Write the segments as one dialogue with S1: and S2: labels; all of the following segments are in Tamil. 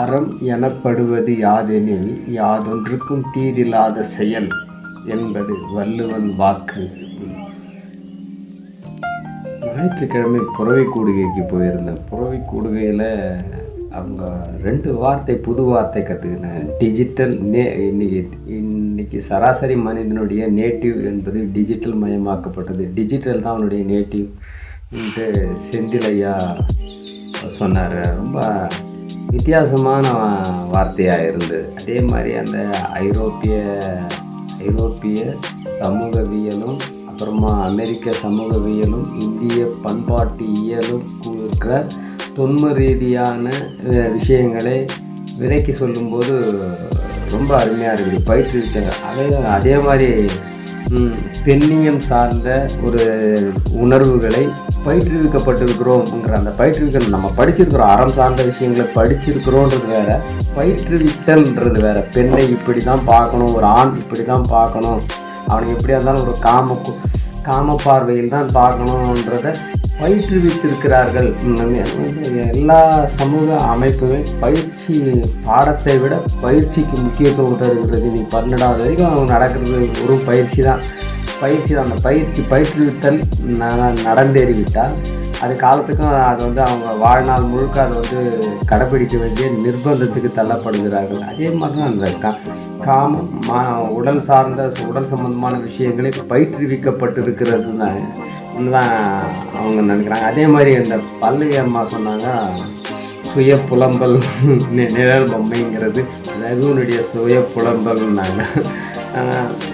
S1: அறம் எனப்படுவது யாதெனில் யாதொன்றுக்கும் தீதில்லாத செயல் என்பது வள்ளுவன் வாக்கு. ஞாயிற்றுக்கிழமை புறவை கூடுகைக்கு போயிருந்தேன். புறவை கூடுகையில் அவங்க ரெண்டு வார்த்தை புது வார்த்தை கற்றுக்கினேன் டிஜிட்டல் நே இன்னைக்கு இன்னைக்கு சராசரி மனிதனுடைய நேட்டிவ் என்பது டிஜிட்டல் மயமாக்கப்பட்டது. டிஜிட்டல் தான் அவனுடைய நேட்டிவ் செந்திலையா சொன்னார். ரொம்ப வித்தியாசமான வார்த்தையாக இருந்தது அதே மாதிரி அந்த ஐரோப்பிய ஐரோப்பிய சமூகவியலும் அப்புறமா அமெரிக்க சமூகவியலும் இந்திய பண்பாட்டு இயலும் இருக்கிற தொன்ம ரீதியான விஷயங்களை விலைக்கு சொல்லும்போது ரொம்ப அருமையாக இருக்குது. பயிற்றுவித்தல் அதே அதே மாதிரி பெண்ணியம் சார்ந்த ஒரு உணர்வுகளை பயிற்றுவிக்கப்பட்டிருக்கிறோம்ங்கிற அந்த பயிற்றுவித்தல் நம்ம படிச்சிருக்கிறோம். அறம் சார்ந்த விஷயங்களை படிச்சிருக்கிறோன்றது வேற பயிற்றுவித்தல்ன்றது வேற. பெண்ணை இப்படி தான் பார்க்கணும் ஒரு ஆண் இப்படி தான் பார்க்கணும். அவனுக்கு எப்படியா இருந்தாலும் ஒரு காம காம பார்வையில் தான் பார்க்கணுன்றத பயிற்றுவித்திருக்கிறார்கள். எல்லா சமூக அமைப்புமே பயிற்சி பாடத்தை விட பயிற்சிக்கு முக்கியத்துவம் தருகிறது. நீ பன்னெண்டாவது வரைக்கும் அவங்க நடக்கிறது ஒரு பயிற்சி தான் பயிற்சி தான் அந்த பயிற்சி பயிற்றுவித்தல் ந- நடந்தேறிவிட்டால் அது காலத்துக்கும் அது வந்து அவங்க வாழ்நாள் முழுக்க அதை வந்து கடைப்பிடிக்க வேண்டிய நிர்பந்தத்துக்கு தள்ளப்படுகிறார்கள். அதே மாதிரி தான் அந்த கா காமம் மா உடல் சார்ந்த உடல் சம்பந்தமான விஷயங்களை பயிற்றுவிக்கப்பட்டிருக்கிறது தான் தான் அவங்க நினைக்கிறாங்க. அதே மாதிரி இந்த பல்லவி அம்மா சொன்னாங்க சுய புலம்பல் நிழல் பொம்மைங்கிறது. ரகுவனுடைய சுய புலம்பல்னாங்க.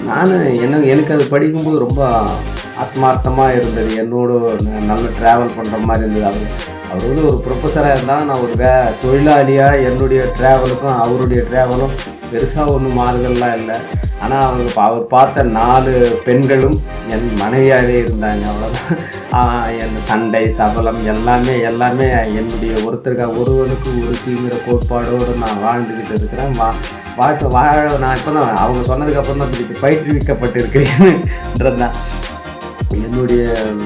S1: நான் என்ன எனக்கு அது படிக்கும்போது ரொம்ப ஆத்மார்த்தமாக இருந்தது. என்னோட நல்ல ட்ராவல் பண்ணுற மாதிரி இருந்தது. அவர் அவர் வந்து ஒரு ப்ரொஃபஸராக இருந்தால் நான் ஒரு வே தொழிலாளியாக என்னுடைய ட்ராவலுக்கும் அவருடைய ட்ராவலும் பெருசாக ஒன்றும் மாறுதல்லாம் இல்லை. ஆனால் அவங்க அவர் பார்த்த நாலு பெண்களும் என் மனைவியாகவே இருந்தாங்க அவ்வளோதான் என் சண்டை சபலம் எல்லாமே எல்லாமே என்னுடைய ஒருத்தருக்காக ஒருவனுக்கு ஒருத்திங்கிற கோட்பாடோடு நான் வாழ்ந்துக்கிட்டு இருக்கிறேன். வா வாழ்க்கை வாழ நான் இப்போ தான் அவங்க சொன்னதுக்கப்புறம் தான் திருப்பி பயிற்றுவிக்கப்பட்டிருக்கிறேன்ன்றது தான் என்னுடைய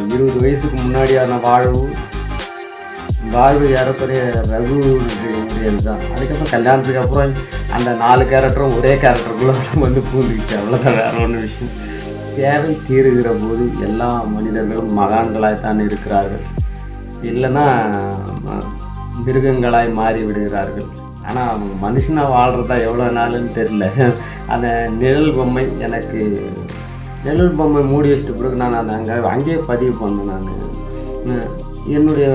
S1: இருபது வயசுக்கு முன்னாடியான வாழ்வு வாழ்வு ஏறக்குறைய ரகுடையது தான் அதுக்கப்புறம் கல்யாணத்துக்கு அப்புறம் அந்த நாலு கேரக்டரும் ஒரே கேரக்டருக்குள்ளே வந்து பூந்துக்கிச்சு. அவ்வளோதான் வேற ஒன்று விஷயம். தேவை தீருகிற போது எல்லா மனிதர்களும் மகான்களாய்த்தான் இருக்கிறார்கள். இல்லைன்னா மிருகங்களாய் மாறி விடுகிறார்கள் ஆனால் அவங்க மனுஷனாக வாழ்கிறதா எவ்வளோ நாளுன்னு தெரில அந்த நிழல் பொம்மை எனக்கு நிழல் பொம்மை மூடி வச்சிட்ட பிறகு நான் அதை அங்கே அங்கேயே பதிவு பண்ணேன் நான். என்னுடைய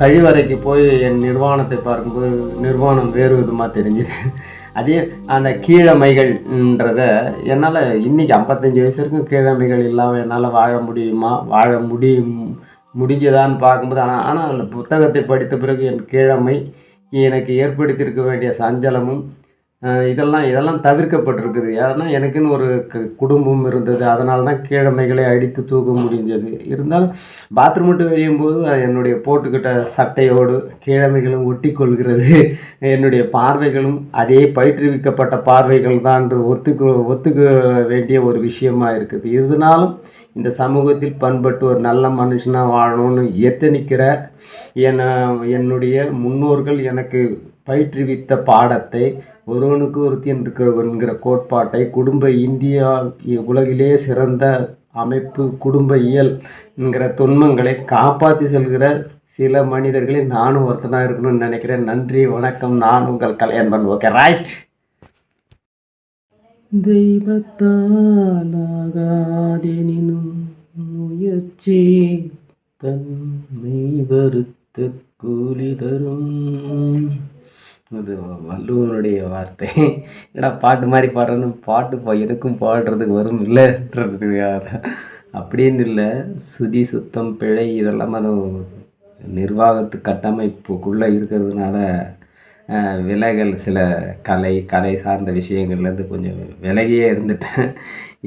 S1: கழிவறைக்கு போய் என் நிர்வாணத்தை பார்க்கும்போது நிர்வாணம் வேறு விதமாக தெரிஞ்சுது. அதே அந்த கீழமைகள்ன்றத என்னால் இன்றைக்கி ஐம்பத்தஞ்சு வயசு வரைக்கும் கீழமைகள் இல்லாமல் என்னால் வாழ முடியுமா? வாழ முடியும் முடிஞ்சதான்னு பார்க்கும்போது ஆனால் ஆனால் அந்த புத்தகத்தை படித்த பிறகு என் கீழமை எனக்கு ஏற்படுத்தியிருக்க வேண்டிய சஞ்சலமும் இதெல்லாம் இதெல்லாம் தவிர்க்கப்பட்டிருக்குது. ஏன்னா எனக்குன்னு ஒரு க குடும்பம் இருந்தது. அதனால தான் கீழமைகளை அடித்து தூக்க முடிஞ்சது. இருந்தாலும் பாத்ரூம் விட்டு வெளியும் அது என்னுடைய போட்டுக்கிட்ட சட்டையோடு கீழமைகளும் ஒட்டி கொள்கிறது என்னுடைய பார்வைகளும் அதே பயிற்றுவிக்கப்பட்ட பார்வைகள் தான் ஒத்துக்க ஒத்துக்க வேண்டிய ஒரு விஷயமா இருக்குது. இதனாலும் இந்த சமூகத்தில் பண்பட்டு ஒரு நல்ல மனுஷனாக வாழணும்னு எத்தனிக்கிற என என்னுடைய முன்னோர்கள் எனக்கு பயிற்றுவித்த பாடத்தை ஒருவனுக்கு ஒருத்தியன் இருக்கிற கோட்பாட்டை குடும்ப இந்தியா உலகிலே சிறந்த அமைப்பு குடும்ப இயல் என்கிற தொன்மங்களை காப்பாற்றி செல்கிற சில மனிதர்களில் நானும் ஒருத்தனாக இருக்கணும்னு நினைக்கிறேன். நன்றி வணக்கம். நான் உங்கள் கல்யாண் ஓகே ரைட் தெய்வத்தாலாகாதெனினும் முயற்சி தன்மை வருத்த கூலி தரும். அது வள்ளுவனுடைய வார்த்தை. என்னடா பாட்டு மாதிரி பாடுறதுன்னு பாட்டு பா எனக்கும் பாடுறதுக்கு வரும் இல்லைன்றதுக்காக அப்படின்னு இல்லை. சுதி சுத்தம் பிழை இதெல்லாம் அது நிர்வாகத்து கட்டமைப்புக்குள்ளே இருக்கிறதுனால விலைகள் சில கலை கலை சார்ந்த விஷயங்கள்லேருந்து கொஞ்சம் விலகியே இருந்துட்டேன்.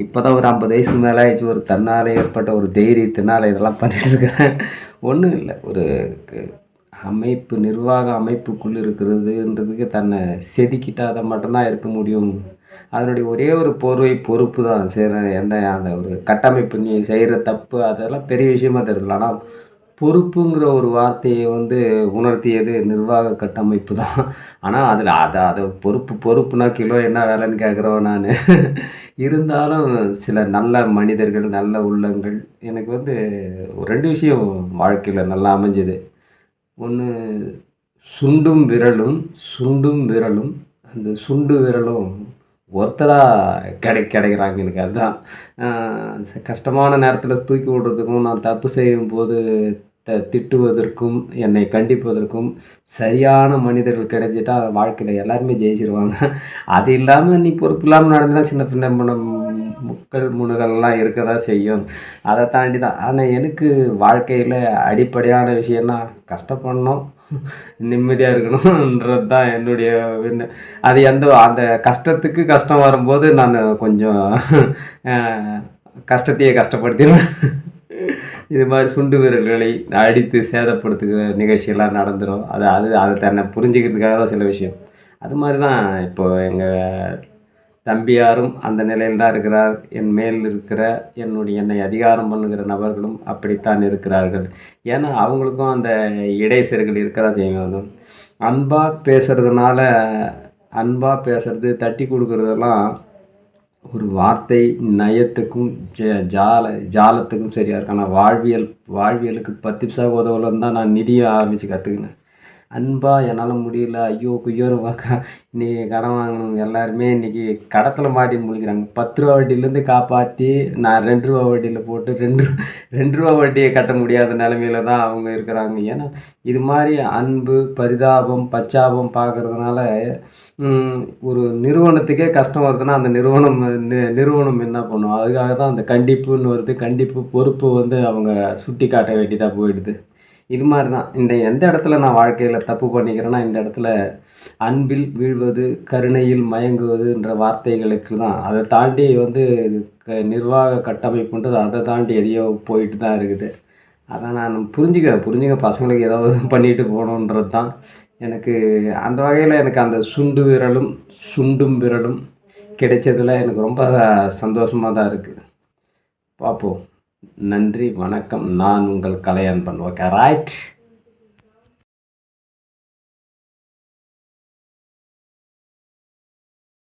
S1: இப்போ தான் ஒரு ஐம்பது வயசுக்கு மேலே ஆயிடுச்சு. ஒரு தன்னால் ஏற்பட்ட ஒரு தைரியத்தினால் இதெல்லாம் பண்ணிட்டு இருக்கிறேன் ஒன்றும் இல்லை. ஒரு அமைப்பு நிர்வாக அமைப்புக்குள் இருக்கிறதுன்றதுக்கு தன்னை செதுக்கிட்டாத மட்டும்தான் இருக்க முடியும். அதனுடைய ஒரே ஒரு போர்வை பொறுப்பு தான். சரி எந்த அந்த ஒரு கட்டமைப்பு நீ செய்கிற தப்பு அதெல்லாம் பெரிய விஷயமா தெரியல ஆனால் பொறுப்புங்கிற ஒரு வார்த்தையை வந்து உணர்த்தியது நிர்வாக கட்டமைப்பு தான். ஆனால் அதில் அதை அதை பொறுப்பு பொறுப்புனா கிலோ என்ன வேலைன்னு கேட்குறோம் நான். இருந்தாலும் சில நல்ல மனிதர்கள் நல்ல உள்ளங்கள் எனக்கு வந்து ஒரு ரெண்டு விஷயம் வாழ்க்கையில் நல்லா அமைஞ்சது. ஒன்று சுண்டும் விரலும் சுண்டும் விரலும் அந்த சுண்டு விரலும் ஒருத்தராக கிடை கிடைக்கிறாங்க எனக்கு அதுதான். கஷ்டமான நேரத்தில் தூக்கி விடுறதுக்கும் நான் தப்பு செய்யும் போது திட்டுவதற்கும் என்னை கண்டிப்பதற்கும் சரியான மனிதர்கள் கிடைச்சிட்டா வாழ்க்கையில் எல்லாருமே ஜெயிச்சிருவாங்க. அது இல்லாமல் நீ பொறுப்பு இல்லாமல் நடந்தால் சின்ன பின்ன முன முக்கள் முணுகள்லாம் இருக்க தான் செய்யும். அதை தாண்டி தான் ஆனால் எனக்கு வாழ்க்கையில் அடிப்படையான விஷயம்னா கஷ்டப்படணும். நிம்மதியாக இருக்கணுன்றது தான் என்னுடைய விண்ண- அது எந்த அந்த கஷ்டத்துக்கு கஷ்டம் வரும்போது நான் கொஞ்சம் கஷ்டத்தையே கஷ்டப்படுத்திடுவேன். இது மாதிரி சுண்டு விரல்களை அடித்து சேதப்படுத்துகிற நிகழ்ச்சியெல்லாம் நடந்துடும் அது அது அதை தன்னை புரிஞ்சுக்கிறதுக்காக தான் சில விஷயம். அது மாதிரி தான் இப்போது எங்கள் தம்பியாரும் அந்த நிலையில் தான் இருக்கிறார். என் மேல் இருக்கிற என்னுடைய என்னை அதிகாரம் பண்ணுகிற நபர்களும் அப்படித்தான் இருக்கிறார்கள். ஏன்னா அவங்களுக்கும் அந்த இடைசெருகள் இருக்க தான் செய்யும். அன்பாக பேசுகிறதுனால அன்பாக பேசுறது தட்டி கொடுக்குறதெல்லாம் ஒரு வார்த்தை நயத்துக்கும் ஜ- ஜால ஜாலத்துக்கும் சரியாக இருக்கும் ஆனால் வாழ்வியல் வாழ்வியலுக்கு பத்து பிசா உதவலன்னு தான் நான் நிதியை ஆரம்பித்து கற்றுக்கினேன் அன்பா என்னால் முடியல. ஐயோ குய்யோரு பார்க்க. இன்றைக்கி கடன் வாங்கினவங்க எல்லாருமே இன்றைக்கி கடத்தில் மாட்டி முழிக்கிறாங்க பத்து ரூபா வட்டியிலேருந்து காப்பாற்றி நான் ரெண்டு ரூபா வட்டியில் போட்டு ரெண்டு ரெண்டு ரூபா வட்டியை கட்ட முடியாத நிலமையில தான் அவங்க இருக்கிறாங்க. ஏன்னா இது மாதிரி அன்பு பரிதாபம் பச்சாபம் பார்க்கறதுனால ஒரு நிறுவனத்துக்கே கஷ்டம் வருதுன்னா அந்த நிறுவனம் நிறுவனம் என்ன பண்ணும்? அதுக்காக தான் அந்த கண்டிப்புன்னு வருது. கண்டிப்பு பொறுப்பு வந்து அவங்க சுட்டி காட்ட வேண்டியதாக போயிடுது. இது மாதிரி தான் இந்த எந்த இடத்துல நான் வாழ்க்கையில் தப்பு பண்ணிக்கிறேன்னா இந்த இடத்துல அன்பில் வீழ்வது கருணையில் மயங்குவதுன்ற வார்த்தைகளுக்கு தான் அதை தாண்டி வந்து க நிர்வாக கட்டமைப்புன்றது அதை தாண்டி எதையோ போயிட்டு தான் இருக்குது. அதை நான் புரிஞ்சுக்க புரிஞ்சுக்க பசங்களுக்கு ஏதாவது பண்ணிட்டு போகணுன்றது தான் எனக்கு அந்த வகையில் எனக்கு அந்த சுண்டு விரலும் சுண்டும் விரலும் கிடைச்சதில் எனக்கு ரொம்ப சந்தோஷமாக தான் இருக்குது பார்ப்போம் நன்றி வணக்கம். நான் உங்கள் கலையன்பன். Okay right